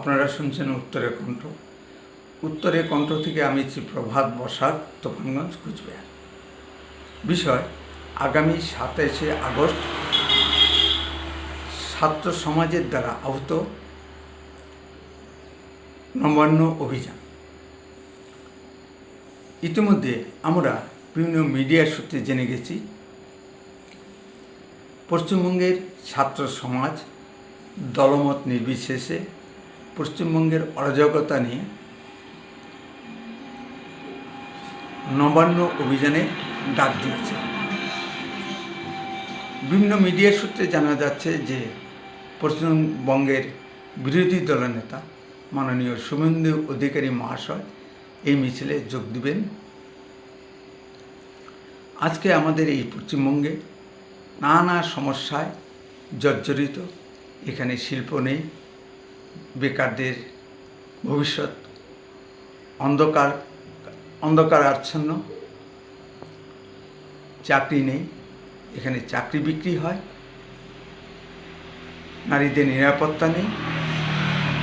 আপনারা শুনছেন উত্তরের কণ্ঠ। উত্তরের কণ্ঠ থেকে আমি প্রভাত বসাক, তোফানগঞ্জ, কুচবিহার। বিষয়, আগামী সাতাশে আগস্ট ছাত্র সমাজের দ্বারা আহত নবান্ন অভিযান। ইতিমধ্যে আমরা বিভিন্ন মিডিয়ার সূত্রে জেনে গেছি, পশ্চিমবঙ্গের ছাত্র সমাজ দলমত নির্বিশেষে পশ্চিমবঙ্গের অরাজকতা নিয়ে নবান্ন অভিযানে ডাক দিয়েছে। বিভিন্ন মিডিয়ার সূত্রে জানা যাচ্ছে যে পশ্চিমবঙ্গের বিরোধী দলের নেতা মাননীয় শুভেন্দু অধিকারী মহাশয় এই মিছিলে যোগ দিবেন। আজকে আমাদের এই পশ্চিমবঙ্গে নানা সমস্যায় জর্জরিত। এখানে শিল্প নেই বেকারদের ভবিষ্যৎ অন্ধকার অন্ধকার আচ্ছন্ন। চাকরি নেই, এখানে চাকরি বিক্রি হয়। নারীদের নিরাপত্তা নেই।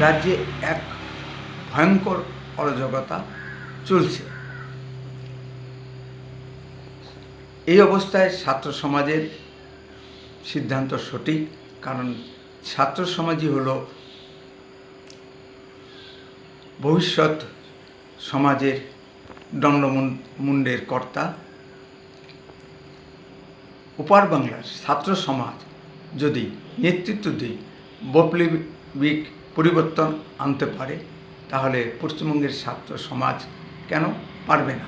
রাজ্যে এক ভয়ঙ্কর অরাজকতা চলছে। এই অবস্থায় ছাত্র সমাজের সিদ্ধান্ত সঠিক, কারণ ছাত্র সমাজই হলো ভবিষ্যৎ সমাজের দণ্ডমুণ্ডের কর্তা উপার বাংলার ছাত্র সমাজ যদি নেতৃত্ব দিয়ে বৈপ্লবিক পরিবর্তন আনতে পারে, তাহলে পশ্চিমবঙ্গের ছাত্র সমাজ কেন পারবে না?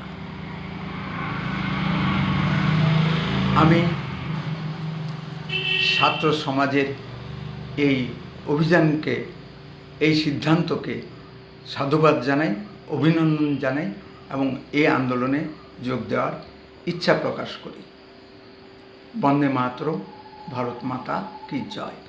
আমি ছাত্র সমাজের এই অভিযানকে, এই সিদ্ধান্তকে সাধুবাদ জানাই, অভিনন্দন জানাই এবং এই আন্দোলনে যোগ দেওয়ার ইচ্ছা প্রকাশ করি। বন্দে মাত্র ভারত মাতা কি জয়।